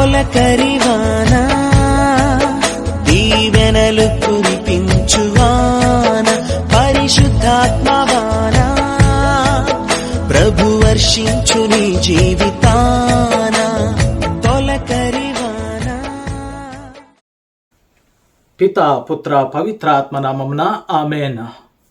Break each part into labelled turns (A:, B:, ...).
A: తొలకరివాన దీవెనలు కురిపించువాన పరిశుద్ధాత్మవాన ప్రభు వర్షించు నీ జీవితాన తొలకరివాన
B: పిత పుత్ర పవిత్రాత్మ నామమున ఆమెన్.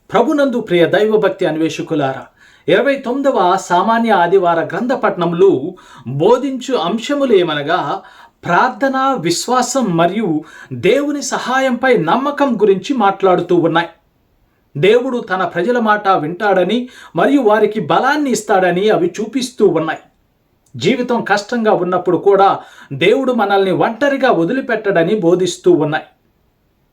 B: ప్రభునందు ప్రియ దైవభక్తి అన్వేషకులారా ఇరవై తొమ్మిదవ సామాన్య ఆదివార గ్రంథపట్నంలో బోధించు అంశములు ఏమనగా ప్రార్థన విశ్వాసం మరియు దేవుని సహాయంపై నమ్మకం గురించి మాట్లాడుతూ ఉన్నాయి. దేవుడు తన ప్రజల మాట వింటాడని మరియు వారికి బలాన్ని ఇస్తాడని అవి చూపిస్తూ ఉన్నాయి. జీవితం కష్టంగా ఉన్నప్పుడు కూడా దేవుడు మనల్ని ఒంటరిగా వదిలిపెట్టడని బోధిస్తూ ఉన్నాయి.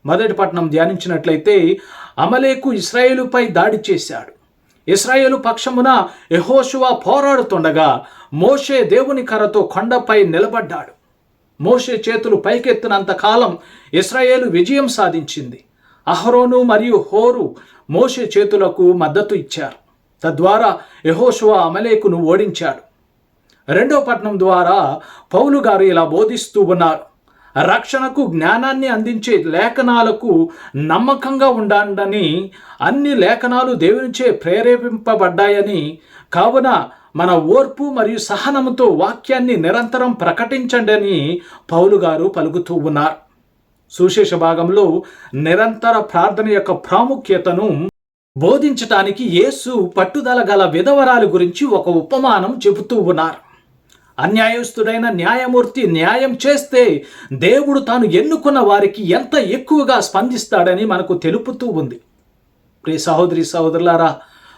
B: మొదటి పట్టణం ధ్యానించినట్లయితే అమలేకు ఇస్రాయేలుపై దాడి చేశాడు. ఇస్రాయేలు పక్షమున యహోశువా పోరాడుతుండగా మోషే దేవుని కర్రతో కొండపై నిలబడ్డాడు. మోషే చేతులు పైకెత్తినంత కాలం ఇస్రాయేలు విజయం సాధించింది. అహరోను మరియు హోరు మోషే చేతులకు మద్దతు ఇచ్చారు. తద్వారా యహోశువా అమలేకును ఓడించాడు. రెండో పట్నం ద్వారా పౌలు గారు ఇలా బోధిస్తూ ఉన్నారు. రక్షణకు జ్ఞానాన్ని అందించే లేఖనాలకు నమ్మకంగా ఉండాలని అన్ని లేఖనాలు దేవునిచే ప్రేరేపింపబడ్డాయని కావున మన ఓర్పు మరియు సహనముతో వాక్యాన్ని నిరంతరం ప్రకటించండి అని పౌలు గారు పలుకుతూ ఉన్నారు. సుశేష భాగంలో నిరంతర ప్రార్థన యొక్క ప్రాముఖ్యతను బోధించటానికి యేసు పట్టుదల గల విధవరాలు గురించి ఒక ఉపమానం చెబుతూ ఉన్నారు. అన్యాయస్తుడైన న్యాయమూర్తి న్యాయం చేస్తే దేవుడు తాను ఎన్నుకున్న వారికి ఎంత ఎక్కువగా స్పందిస్తాడని మనకు తెలుపుతూ ఉంది. ప్రియ సహోదరి సహోదరులారా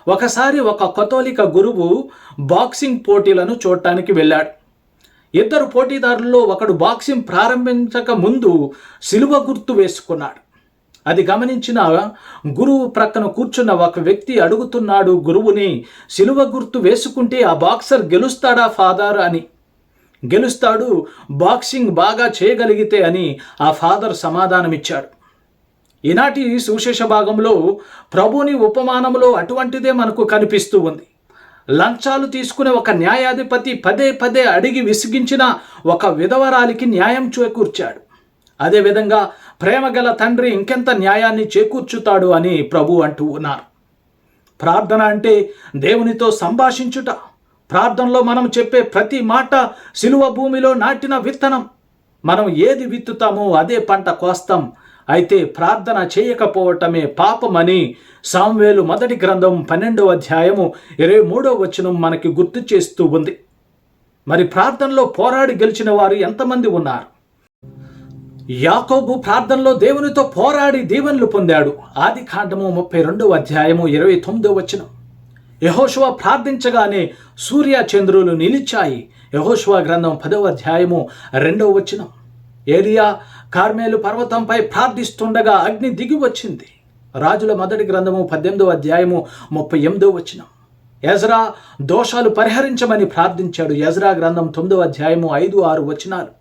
B: ఒకసారి ఒక కథోలిక గురువు బాక్సింగ్ పోటీలను చూడటానికి వెళ్ళాడు. ఇద్దరు పోటీదారుల్లో ఒకడు బాక్సింగ్ ప్రారంభించక ముందు సిలువ గుర్తు వేసుకున్నాడు. అది గమనించిన గురువు ప్రక్కన కూర్చున్న ఒక వ్యక్తి అడుగుతున్నాడు గురువుని సిలువ గుర్తు వేసుకుంటే ఆ బాక్సర్ గెలుస్తాడా ఫాదర్? అని. గెలుస్తాడు బాక్సింగ్ బాగా చేయగలిగితే అని ఆ ఫాదర్ సమాధానమిచ్చాడు. ఈనాటి సుశేష భాగంలో ప్రభుని ఉపమానంలో అటువంటిదే మనకు కనిపిస్తూ ఉంది. లంచాలు తీసుకునే ఒక న్యాయాధిపతి పదే పదే అడిగి విసిగించిన ఒక విధవరాలికి న్యాయం చేకూర్చాడు. అదేవిధంగా ప్రేమగల తండ్రి ఇంకెంత న్యాయాన్ని చేకూర్చుతాడు అని ప్రభు అంటూ ఉన్నారు. ప్రార్థన అంటే దేవునితో సంభాషించుట. ప్రార్థనలో మనం చెప్పే ప్రతి మాట సిలువ భూమిలో నాటిన విత్తనం. మనం ఏది విత్తుతామో అదే పంట కోస్తాం. అయితే ప్రార్థన చేయకపోవటమే పాపమని సాంవేలు మొదటి గ్రంథం పన్నెండవ అధ్యాయము ఇరవై మూడవ వచనం మనకి గుర్తు చేస్తూ ఉంది. మరి ప్రార్థనలో పోరాడి గెలిచిన వారు ఎంతమంది ఉన్నారు? యాకోబు ప్రార్థనలో దేవునితో పోరాడి దీవెనలు పొందాడు. ఆది కాండము ముప్పై రెండవ అధ్యాయము ఇరవై తొమ్మిదో వచనం. యహోశువ ప్రార్థించగానే సూర్య చంద్రులు నిలిచాయి. యహోశువ గ్రంథం పదవ అధ్యాయము రెండవ వచనం. ఏలియా కార్మేలు పర్వతంపై ప్రార్థిస్తుండగా అగ్ని దిగి వచ్చింది. రాజుల మొదటి గ్రంథము పద్దెనిమిదవ అధ్యాయము ముప్పై ఎనిమిదో వచనం. యజ్రా దోషాలు పరిహరించమని ప్రార్థించాడు. యజ్రా గ్రంథం తొమ్మిదవ అధ్యాయము ఐదు ఆరు వచనాలు.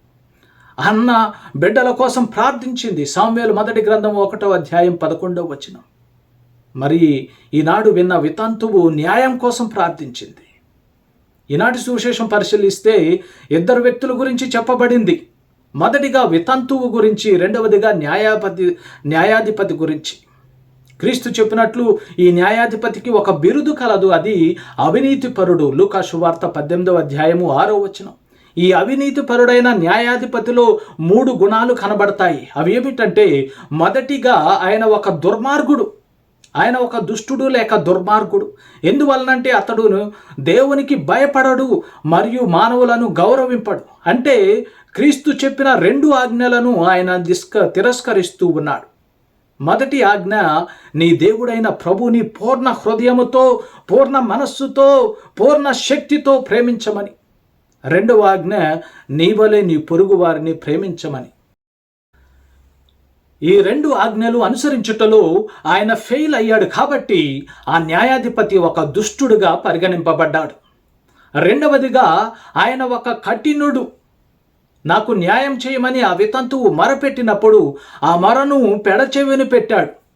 B: అన్న బిడ్డల కోసం ప్రార్థించింది. సామ్వేలు మొదటి గ్రంథం ఒకటో అధ్యాయం పదకొండవ వచనం. మరి ఈనాడు విన్న వితంతువు న్యాయం కోసం ప్రార్థించింది. ఈనాటి సువిశేషం పరిశీలిస్తే ఇద్దరు వ్యక్తుల గురించి చెప్పబడింది. మొదటిగా వితంతువు గురించి రెండవదిగా న్యాయాపతి న్యాయాధిపతి గురించి. క్రీస్తు చెప్పినట్లు ఈ న్యాయాధిపతికి ఒక బిరుదు కలదు. అది అవినీతిపరుడు. లూకా శువార్త పద్దెనిమిదవ అధ్యాయము ఆరో వచనం. ఈ అవినీతిపరుడైన న్యాయాధిపతిలో మూడు గుణాలు కనబడతాయి. అవి ఏమిటంటే మొదటిగా ఆయన ఒక దుర్మార్గుడు. ఆయన ఒక దుష్టుడు లేక దుర్మార్గుడు. ఎందువలనంటే అతడును దేవునికి భయపడడు మరియు మానవులను గౌరవింపడు. అంటే క్రీస్తు చెప్పిన రెండు ఆజ్ఞలను ఆయన దిస్క తిరస్కరిస్తూ ఉన్నాడు. మొదటి ఆజ్ఞ నీ దేవుడైన ప్రభుని పూర్ణ హృదయముతో పూర్ణ మనస్సుతో పూర్ణ శక్తితో ప్రేమించమని. రెండవ ఆజ్ఞ నీ వలె నీ పొరుగు వారిని ప్రేమించమని. ఈ రెండు ఆజ్ఞలు అనుసరించుటలో ఆయన ఫెయిల్ అయ్యాడు కాబట్టి ఆ న్యాయాధిపతి ఒక దుష్టుడుగా పరిగణింపబడ్డాడు. రెండవదిగా ఆయన ఒక కఠినుడు. నాకు న్యాయం చేయమని ఆ వితంతువు మరపెట్టినప్పుడు ఆ మరను పెడచెవిని పెట్టాడు.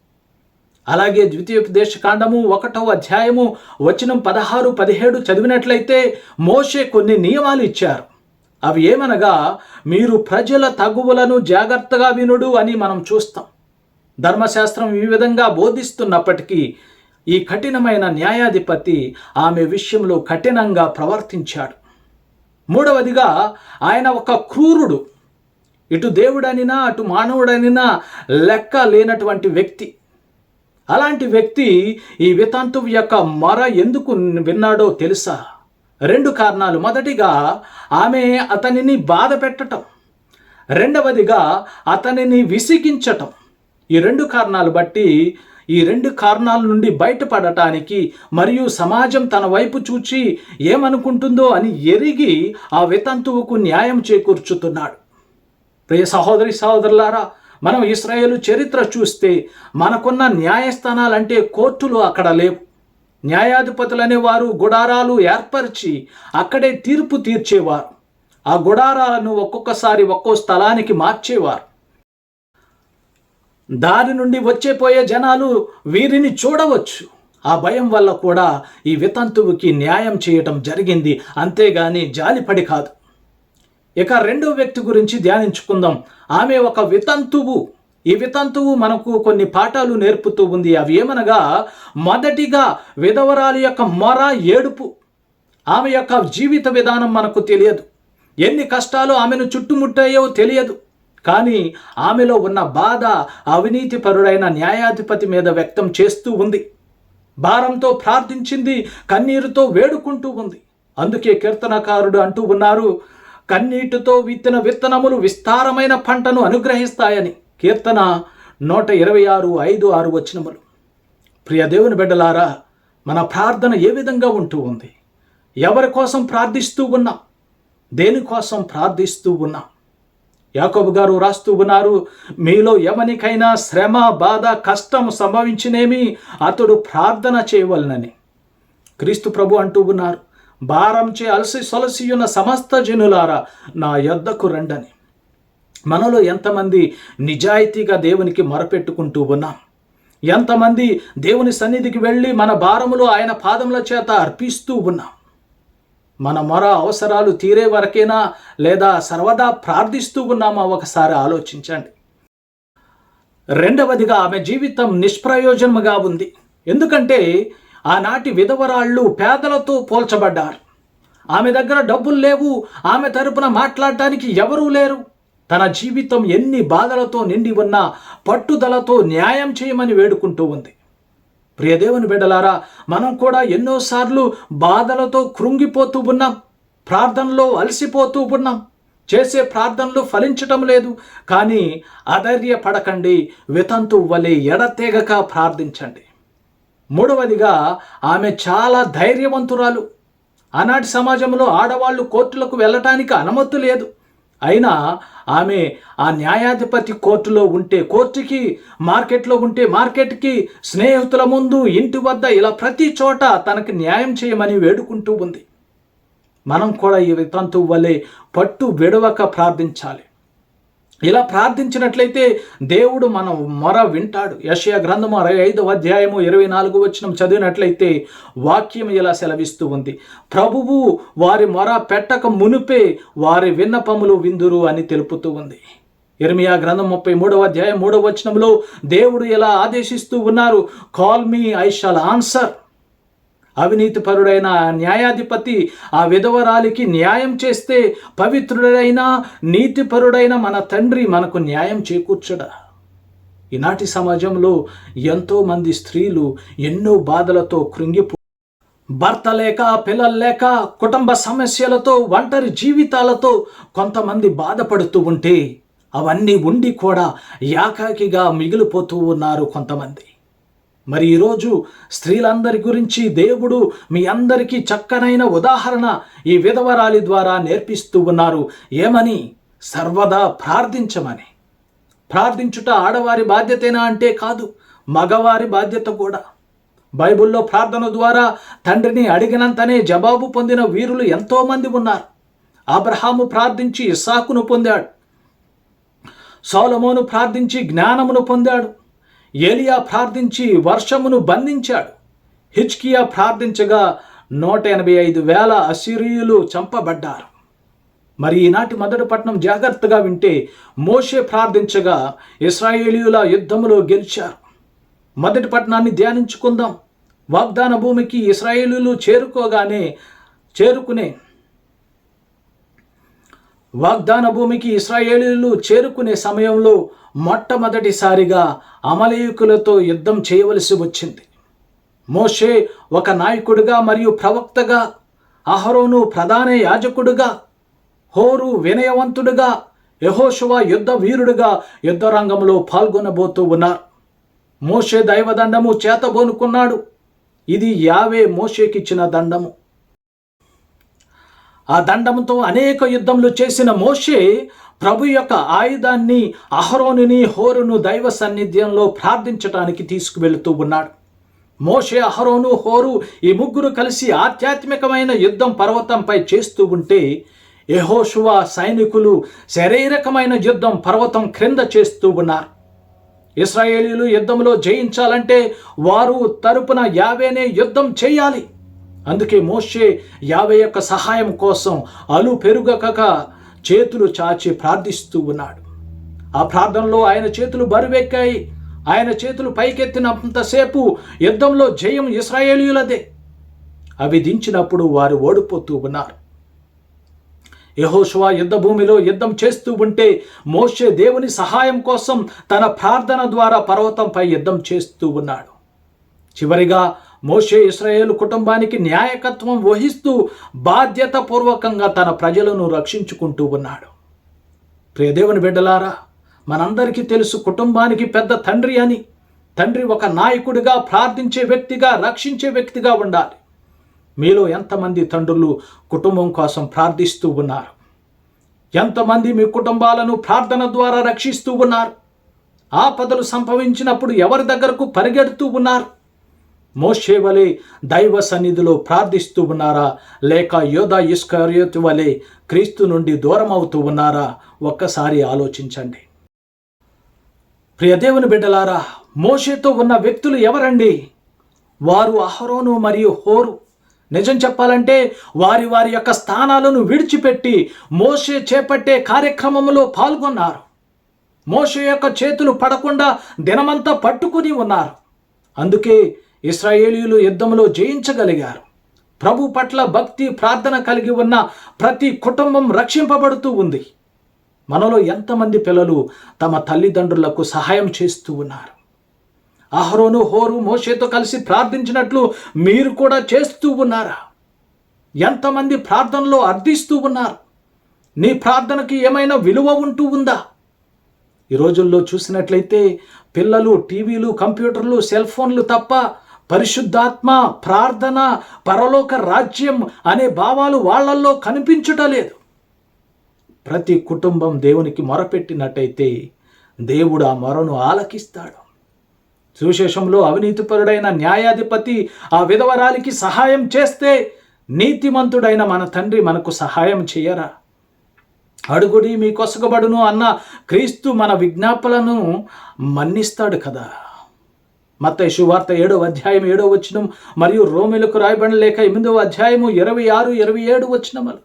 B: అలాగే ద్వితీయోపదేశ కాండము ఒకటవ అధ్యాయము వచనం పదహారు పదిహేడు చదివినట్లయితే మోషే కొన్ని నియమాలు ఇచ్చారు. అవి ఏమనగా మీరు ప్రజల తగువులను జాగ్రత్తగా వినుడు అని మనం చూస్తాం. ధర్మశాస్త్రం ఈ విధంగా బోధిస్తున్నప్పటికీ ఈ కఠినమైన న్యాయాధిపతి ఆమె విషయంలో కఠినంగా ప్రవర్తించాడు. మూడవదిగా ఆయన ఒక క్రూరుడు. ఇటు దేవుడనినా అటు మానవుడనినా లెక్క లేనటువంటి వ్యక్తి. అలాంటి వ్యక్తి ఈ వితంతువు యొక్క మొర ఎందుకు విన్నాడో తెలుసా? రెండు కారణాలు. మొదటిగా ఆమె అతనిని బాధ పెట్టటం. రెండవదిగా అతనిని విసిగించటం. ఈ రెండు కారణాలు బట్టి ఈ రెండు కారణాల నుండి బయటపడటానికి మరియు సమాజం తన వైపు చూచి ఏమనుకుంటుందో అని ఎరిగి ఆ వితంతువుకు న్యాయం చేకూర్చుతున్నాడు. ప్రియ సహోదరి సహోదరులారా మనం ఇస్రాయేల్ చరిత్ర చూస్తే మనకున్న న్యాయస్థానాలంటే కోర్టులు అక్కడ లేవు. న్యాయాధిపతులనే వారు గుడారాలు ఏర్పరిచి అక్కడే తీర్పు తీర్చేవారు. ఆ గుడారాలను ఒక్కొక్కసారి ఒక్కో స్థలానికి మార్చేవారు. దారి నుండి వచ్చేపోయే జనాలు వీరిని చూడవచ్చు. ఆ భయం వల్ల కూడా ఈ వితంతువుకి న్యాయం చేయటం జరిగింది. అంతేగాని జాలిపడి కాదు. ఇక రెండో వ్యక్తి గురించి ధ్యానించుకుందాం. ఆమె ఒక వితంతువు. ఈ వితంతువు మనకు కొన్ని పాఠాలు నేర్పుతూ ఉంది. అవి ఏమనగా మొదటిగా విధవరాలు యొక్క మొర ఏడుపు. ఆమె యొక్క జీవిత విధానం మనకు తెలియదు. ఎన్ని కష్టాలు ఆమెను చుట్టుముట్టాయో తెలియదు. కానీ ఆమెలో ఉన్న బాధ అవినీతిపరుడైన న్యాయాధిపతి మీద వ్యక్తం చేస్తూ ఉంది. భారంతో ప్రార్థించింది కన్నీరుతో వేడుకుంటూ ఉంది. అందుకే కీర్తనకారుడు అంటూ ఉన్నారు కన్నీటితో విత్తిన విత్తనములు విస్తారమైన పంటను అనుగ్రహిస్తాయని కీర్తన నూట ఇరవై ఆరు ఐదు ఆరు వచనములు. ప్రియ దేవుని బిడ్డలారా మన ప్రార్థన ఏ విధంగా ఉంటూ ఉంది? ఎవరి కోసం ప్రార్థిస్తూ ఉన్నాం? దేనికోసం ప్రార్థిస్తూ ఉన్నాం? యాకోబు గారు రాస్తూ ఉన్నారు మీలో ఎవనికైనా శ్రమ బాధ కష్టం సంభవించినేమి అతడు ప్రార్థన చేయవలనని. క్రీస్తు ప్రభు అంటూ ఉన్నారు భారంచే అలసి సొలసియున్న సమస్త జనులారా నా యొద్దకు రండని. మనలో ఎంతమంది నిజాయితీగా దేవునికి మొరపెట్టుకుంటూ ఉన్నాం. ఎంతమంది దేవుని సన్నిధికి వెళ్ళి మన భారములు ఆయన పాదముల చేత అర్పిస్తూ ఉన్నాం. మన మొర అవసరాలు తీరే వరకేనా లేదా సర్వదా ప్రార్థిస్తూ ఉన్నామా ఒకసారి ఆలోచించండి. రెండవదిగా ఆమె జీవితం నిష్ప్రయోజనముగా ఉంది. ఎందుకంటే ఆనాటి విధవరాళ్ళు పేదలతో పోల్చబడ్డారు. ఆమె దగ్గర డబ్బులు లేవు ఆమె తరపున మాట్లాడటానికి ఎవరూ లేరు. తన జీవితం ఎన్ని బాధలతో నిండి ఉన్నా పట్టుదలతో న్యాయం చేయమని వేడుకుంటూ ఉంది. ప్రియదేవుని బిడ్డలారా మనం కూడా ఎన్నోసార్లు బాధలతో కృంగిపోతూ ఉన్నాం ప్రార్థనలో అలసిపోతూ ఉన్నాం. చేసే ప్రార్థనలు ఫలించటం లేదు కానీ అధైర్యపడకండి వితంతు వలె ఎడతెగక ప్రార్థించండి. మూడవదిగా ఆమె చాలా ధైర్యవంతురాలు. ఆనాటి సమాజంలో ఆడవాళ్ళు కోర్టులకు వెళ్ళటానికి అనుమతి లేదు. అయినా ఆమె ఆ న్యాయాధిపతి కోర్టులో ఉంటే కోర్టుకి మార్కెట్లో ఉంటే మార్కెట్కి స్నేహితుల ముందు ఇంటి వద్ద ఇలా ప్రతి చోట తనకి న్యాయం చేయమని వేడుకుంటూ ఉంది. మనం కూడా ఈ వితంతు వలె పట్టు విడవక ప్రార్థించాలి. ఇలా ప్రార్థించినట్లయితే దేవుడు మనం మొర వింటాడు. యషయ గ్రంథము అరవై ఐదవ అధ్యాయము ఇరవై నాలుగు వచ్చిన చదివినట్లయితే వాక్యం ఇలా సెలవిస్తూ ఉంది. ప్రభువు వారి మొర పెట్టక మునుపే వారి విన్నపములు విందురు అని తెలుపుతూ ఉంది. ఇర్మియా గ్రంథం ముప్పై మూడవ అధ్యాయం మూడవ వచనంలో దేవుడు ఎలా ఆదేశిస్తూ ఉన్నారు. Call me I shall answer. అవినీతిపరుడైన న్యాయాధిపతి ఆ విధవరాలికి న్యాయం చేస్తే పవిత్రుడైన నీతిపరుడైన మన తండ్రి మనకు న్యాయం చేకూర్చడా? ఈనాటి సమాజంలో ఎంతోమంది స్త్రీలు ఎన్నో బాధలతో కృంగిపో భర్త లేక పిల్లలు లేక కుటుంబ సమస్యలతో ఒంటరి జీవితాలతో కొంతమంది బాధపడుతూ ఉంటే అవన్నీ ఉండి కూడా యాకాకిగా మిగిలిపోతూ ఉన్నారు కొంతమంది. మరి ఈరోజు స్త్రీలందరి గురించి దేవుడు మీ అందరికీ చక్కనైన ఉదాహరణ ఈ విధవరాలి ద్వారా నేర్పిస్తూ ఉన్నారు. ఏమని? సర్వదా ప్రార్థించమని. ప్రార్థించుట ఆడవారి బాధ్యతేనా అంటే కాదు మగవారి బాధ్యత కూడా. బైబిల్లో ప్రార్థన ద్వారా తండ్రిని అడిగినంతనే జవాబు పొందిన వీరులు ఎంతోమంది ఉన్నారు. అబ్రహాము ప్రార్థించి ఇస్సాకును పొందాడు. సోలమోను ప్రార్థించి జ్ఞానమును పొందాడు. ఏలియా ప్రార్థించి వర్షమును బంధించాడు. హిచ్కియా ప్రార్థించగా నూట ఎనభై ఐదు వేల అసిరియులు చంపబడ్డారు. మరి ఈనాటి మొదటి పట్టణం జాగ్రత్తగా వింటే మోషే ప్రార్థించగా ఇస్రాయేలీయుల యుద్ధములో గెలిచారు. మొదటి పట్టణాన్ని ధ్యానించుకుందాం. వాగ్దాన భూమికి ఇస్రాయేలీలు చేరుకోగానే చేరుకునే వాగ్దాన భూమికి ఇస్రాయేలీలు చేరుకునే సమయంలో మొట్టమొదటిసారిగా అమలేయుకులతో యుద్ధం చేయవలసి వచ్చింది. మోషే ఒక నాయకుడిగా మరియు ప్రవక్తగా అహరోను ప్రధాన యాజకుడుగా హోరు వినయవంతుడుగా యహోశువ యుద్ధ వీరుడుగా యుద్ధరంగంలో పాల్గొనబోతూ ఉన్నారు. మోషే దైవదండము చేతబోనుకున్నాడు ఇది యావే మోషేకిచ్చిన దండము. ఆ దండంతో అనేక యుద్ధములు చేసిన మోషే ప్రభు యొక్క ఆయుధాన్ని అహరోనుని హోరును దైవ సన్నిధ్యంలో ప్రార్థించటానికి తీసుకువెళుతూ ఉన్నాడు. మోషే అహరోను హోరు ఈ ముగ్గురు కలిసి ఆధ్యాత్మికమైన యుద్ధం పర్వతంపై చేస్తూ ఉంటే యెహోషువ సైనికులు శరీరకమైన యుద్ధం పర్వతం క్రింద చేస్తూ ఉన్నారు. ఇస్రాయేలీలు యుద్ధంలో జయించాలంటే వారు తరపున యావేనే యుద్ధం చేయాలి. అందుకే మోషే యాభై యొక్క సహాయం కోసం అలు పెరుగక చేతులు చాచి ప్రార్థిస్తూ ఉన్నాడు. ఆ ప్రార్థనలో ఆయన చేతులు బరువెక్కాయి. ఆయన చేతులు పైకెత్తినంతసేపు యుద్ధంలో జయం ఇస్రాయేలీయులదే. అవి దించినప్పుడు వారు ఓడిపోతూ ఉన్నారు. యహోషువా యుద్ధ భూమిలో యుద్ధం చేస్తూ ఉంటే మోషే దేవుని సహాయం కోసం తన ప్రార్థన ద్వారా పర్వతంపై యుద్ధం చేస్తూ ఉన్నాడు. చివరిగా మోషే ఇస్రాయేలు కుటుంబానికి న్యాయకత్వం వహిస్తూ బాధ్యతపూర్వకంగా తన ప్రజలను రక్షించుకుంటూ ఉన్నాడు. ప్రియదేవుని బిడ్డలారా మనందరికీ తెలుసు కుటుంబానికి పెద్ద తండ్రి అని. తండ్రి ఒక నాయకుడిగా ప్రార్థించే వ్యక్తిగా రక్షించే వ్యక్తిగా ఉండాలి. మీలో ఎంతమంది తండ్రులు కుటుంబం కోసం ప్రార్థిస్తూ ఉన్నారు? ఎంతమంది మీ కుటుంబాలను ప్రార్థన ద్వారా రక్షిస్తూ ఉన్నారు? ఆపదలు సంభవించినప్పుడు ఎవరి దగ్గరకు పరిగెడుతూ ఉన్నారు? మోషే వలె దైవ సన్నిధిలో ప్రార్థిస్తూ ఉన్నారా? లేక యోధా ఇస్కర్యోతు వలె క్రీస్తు నుండి దూరం అవుతూ ఉన్నారా? ఒక్కసారి ఆలోచించండి. ప్రియదేవుని బిడ్డలారా మోషేతో ఉన్న వ్యక్తులు ఎవరండి? వారు అహరోను మరియు హోరు. నిజం చెప్పాలంటే వారి వారి యొక్క స్థానాలను విడిచిపెట్టి మోసే చేపట్టే కార్యక్రమంలో పాల్గొన్నారు. మోసే యొక్క చేతులు పడకుండా దినమంతా పట్టుకుని ఉన్నారు. అందుకే ఇస్రాయేలీలు యుద్ధంలో జయించగలిగారు. ప్రభు పట్ల భక్తి ప్రార్థన కలిగి ఉన్న ప్రతి కుటుంబం రక్షింపబడుతూ ఉంది. మనలో ఎంతమంది పిల్లలు తమ తల్లిదండ్రులకు సహాయం చేస్తూ ఉన్నారు. అహరోను హోరు మోషేతో కలిసి ప్రార్థించినట్లు మీరు కూడా చేస్తూ ఉన్నారా? ఎంతమంది ప్రార్థనలో అర్థిస్తూ ఉన్నారు? నీ ప్రార్థనకి ఏమైనా విలువ ఉంటూ ఉందా? ఈ రోజుల్లో చూసినట్లయితే పిల్లలు టీవీలు కంప్యూటర్లు సెల్ ఫోన్లు తప్ప పరిశుద్ధాత్మ ప్రార్థన పరలోక రాజ్యం అనే భావాలు వాళ్ళల్లో కనిపించుటలేదు. ప్రతి కుటుంబం దేవునికి మొరపెట్టినట్టయితే దేవుడు ఆ మొరను ఆలకిస్తాడు. సువిశేషంలో అవినీతిపరుడైన న్యాయాధిపతి ఆ విధవరాలికి సహాయం చేస్తే నీతిమంతుడైన మన తండ్రి మనకు సహాయం చేయరా? అడుగుడి మీ కొసగబడును అన్న క్రీస్తు మన విజ్ఞాపనలను మన్నిస్తాడు కదా. మత శువార్త ఏడో అధ్యాయం ఏడో వచనం మరియు రోమిలకు రాయబడిన లేక ఎనిమిదవ అధ్యాయము ఇరవై ఆరు ఇరవై ఏడు వచనములు.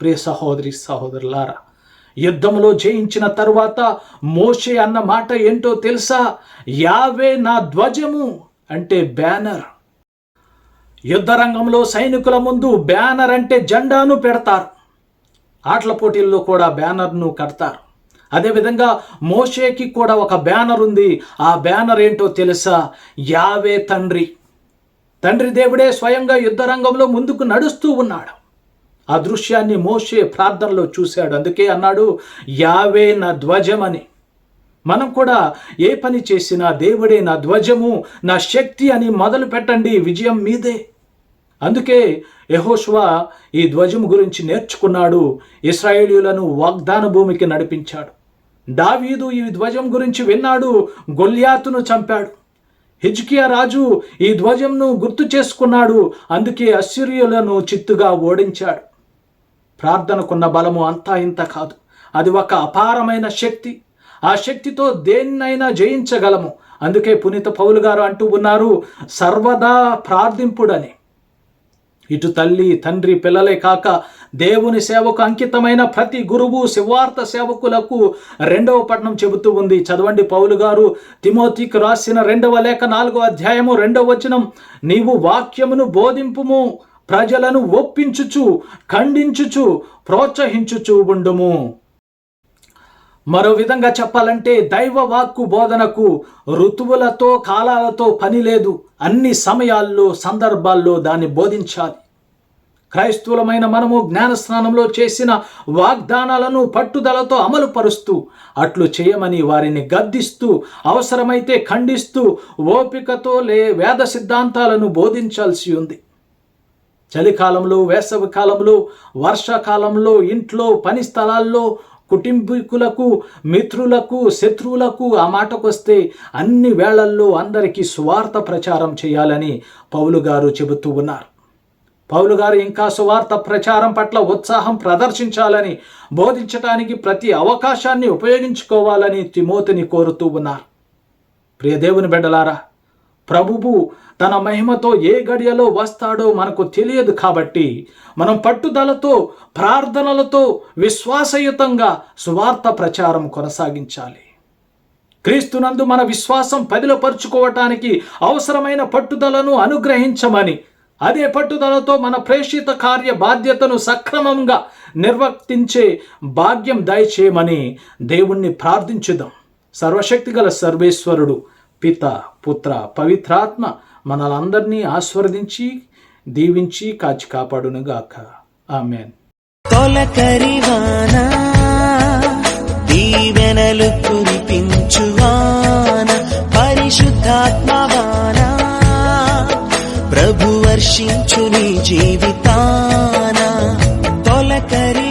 B: ప్రియ సహోదరి సహోదరులారా యుద్ధంలో జయించిన తర్వాత మోషే అన్న మాట ఏంటో తెలుసా? యావే నా ధ్వజము అంటే బ్యానర్. యుద్ధ రంగంలో సైనికుల ముందు బ్యానర్ అంటే జెండాను పెడతారు. ఆటల పోటీల్లో కూడా బ్యానర్ను కడతారు. అదేవిధంగా మోషేకి కూడా ఒక బ్యానర్ ఉంది. ఆ బ్యానర్ ఏంటో తెలుసా? యావే తండ్రి. తండ్రి దేవుడే స్వయంగా యుద్ధరంగంలో ముందుకు నడుస్తూ ఉన్నాడు. ఆ దృశ్యాన్ని మోషే ప్రార్థనలో చూశాడు. అందుకే అన్నాడు యావే నా ధ్వజమని. మనం కూడా ఏ పని చేసినా దేవుడే నా ధ్వజము నా శక్తి అని మొదలు పెట్టండి. విజయం మీదే. అందుకే యహోష్వా ఈ ధ్వజము గురించి నేర్చుకున్నాడు. ఇస్రాయేలీలను వాగ్దాన భూమికి నడిపించాడు. దావీదు ఈ ధ్వజం గురించి విన్నాడు గొల్యాతును చంపాడు. హిజ్కియా రాజు ఈ ధ్వజంను గుర్తు చేసుకున్నాడు అందుకే అశ్చర్యులను చిత్తుగా ఓడించాడు. ప్రార్థనకున్న బలము అంతా ఇంత కాదు అది ఒక అపారమైన శక్తి. ఆ శక్తితో దేన్నైనా జయించగలము. అందుకే పునీత పౌలు గారు అంటూ ఉన్నారు సర్వదా ప్రార్థింపుడని. ఇటు తల్లి తండ్రి పిల్లలే కాక దేవుని సేవకు అంకితమైన ప్రతి గురువు శివార్త సేవకులకు రెండవ పట్టణం చెబుతూ ఉంది. చదవండి పౌలు గారు. తిమోతికి రాసిన రెండవ లేఖ నాలుగో అధ్యాయము రెండవ వచనం. నీవు వాక్యమును బోధింపుము ప్రజలను ఒప్పించుచు ఖండించుచు ప్రోత్సహించుచు ఉండుము. మరో విధంగా చెప్పాలంటే దైవ వాక్కు బోధనకు ఋతువులతో కాలాలతో పని లేదు. అన్ని సమయాల్లో సందర్భాల్లో దాన్ని బోధించాలి. క్రైస్తవులమైన మనము జ్ఞానస్నానంలో చేసిన వాగ్దానాలను పట్టుదలతో అమలు పరుస్తూ అట్లు చేయమని వారిని గద్దిస్తూ అవసరమైతే ఖండిస్తూ ఓపికతో లే వేద సిద్ధాంతాలను బోధించాల్సి ఉంది. చలికాలంలో వేసవి కాలంలో వర్షాకాలంలో ఇంట్లో పని స్థలాల్లో కుటుంబీకులకు మిత్రులకు శత్రువులకు ఆ మాటకొస్తే అన్ని వేళల్లో అందరికీ సువార్త ప్రచారం చేయాలని పౌలు గారు చెబుతూ ఉన్నారు. పౌలు గారు ఇంకా సువార్త ప్రచారం పట్ల ఉత్సాహం ప్రదర్శించాలని బోధించటానికి ప్రతి అవకాశాన్ని ఉపయోగించుకోవాలని తిమోతిని కోరుతూ ఉన్నారు. ప్రియదేవుని బిడ్డలారా ప్రభువు తన మహిమతో ఏ గడియలో వస్తాడో మనకు తెలియదు కాబట్టి మనం పట్టుదలతో ప్రార్థనలతో విశ్వాసయుతంగా సువార్త ప్రచారం కొనసాగించాలి. క్రీస్తునందు మన విశ్వాసం పదిలపరుచుకోవటానికి అవసరమైన పట్టుదలను అనుగ్రహించమని అదే పట్టుదలతో మన ప్రేషిత కార్య బాధ్యతను సక్రమంగా నిర్వర్తించే భాగ్యం దయచేయమని దేవుణ్ణి ప్రార్థించుదాం. సర్వశక్తిగల సర్వేశ్వరుడు పిత పుత్ర పవిత్రాత్మ మనలందరినీ ఆస్వర్దించి దీవించి కాచి కాపాడునుగాక. ఆమెన్.
A: తొలకరివానా దీవెనలు కురిపించువాన పరిశుద్ధాత్మవానా ప్రభు వర్షించు నీ జీవితాన. తొలకరి